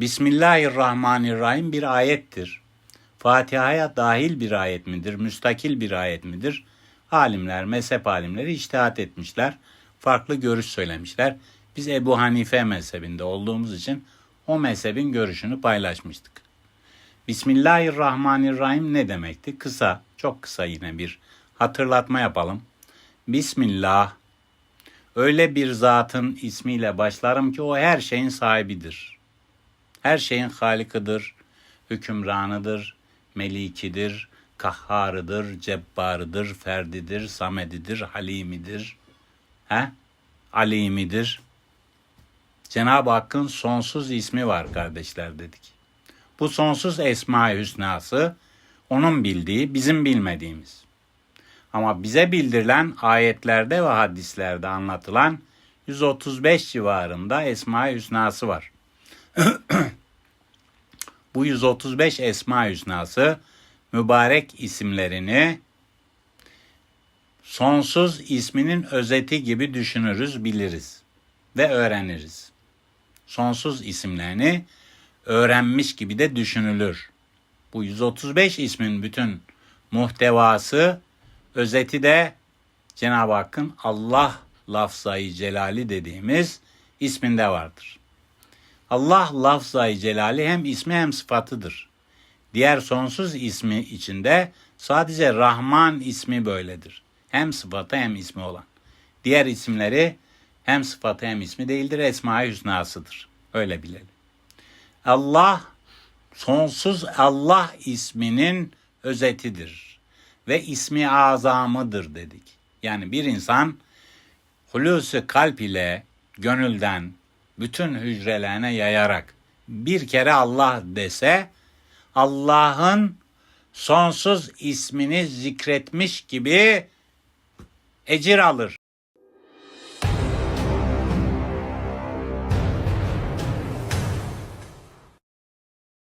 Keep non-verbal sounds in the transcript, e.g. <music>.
Bismillahirrahmanirrahim bir ayettir. Fatiha'ya dahil bir ayet midir, müstakil bir ayet midir? Alimler, mezhep alimleri iştihat etmişler. Farklı görüş söylemişler. Biz Ebu Hanife mezhebinde olduğumuz için o mezhebin görüşünü paylaşmıştık. Bismillahirrahmanirrahim ne demekti? Kısa, çok kısa yine bir hatırlatma yapalım. Bismillah, öyle bir zatın ismiyle başlarım ki o her şeyin sahibidir. Her şeyin halikıdır, hükümranıdır, melikidir, kahharıdır, cebbarıdır, ferdidir, samedidir, halimidir, he? alimidir. Cenab-ı Hakk'ın sonsuz ismi var kardeşler dedik. Bu sonsuz Esma-i Hüsnası onun bildiği, bizim bilmediğimiz. Ama bize bildirilen ayetlerde ve hadislerde anlatılan 135 civarında Esma-i Hüsnası var. <clears throat> Bu 135 Esma-i Hüsnası mübarek isimlerini sonsuz isminin özeti gibi düşünürüz, biliriz ve öğreniriz. Sonsuz isimlerini öğrenmiş gibi de düşünülür. Bu 135 ismin bütün muhtevası, özeti de Cenab-ı Hakk'ın Allah lafzayı celali dediğimiz isminde vardır. Allah lafzayı celali hem ismi hem sıfatıdır. Diğer sonsuz ismi içinde sadece Rahman ismi böyledir. Hem sıfatı hem ismi olan. Diğer isimleri hem sıfatı hem ismi değildir. Esma-i Hüsna'sıdır. Öyle bilelim. Allah sonsuz Allah isminin özetidir ve ismi azamıdır dedik. Yani bir insan hulusi kalp ile gönülden bütün hücrelerine yayarak bir kere Allah dese Allah'ın sonsuz ismini zikretmiş gibi ecir alır.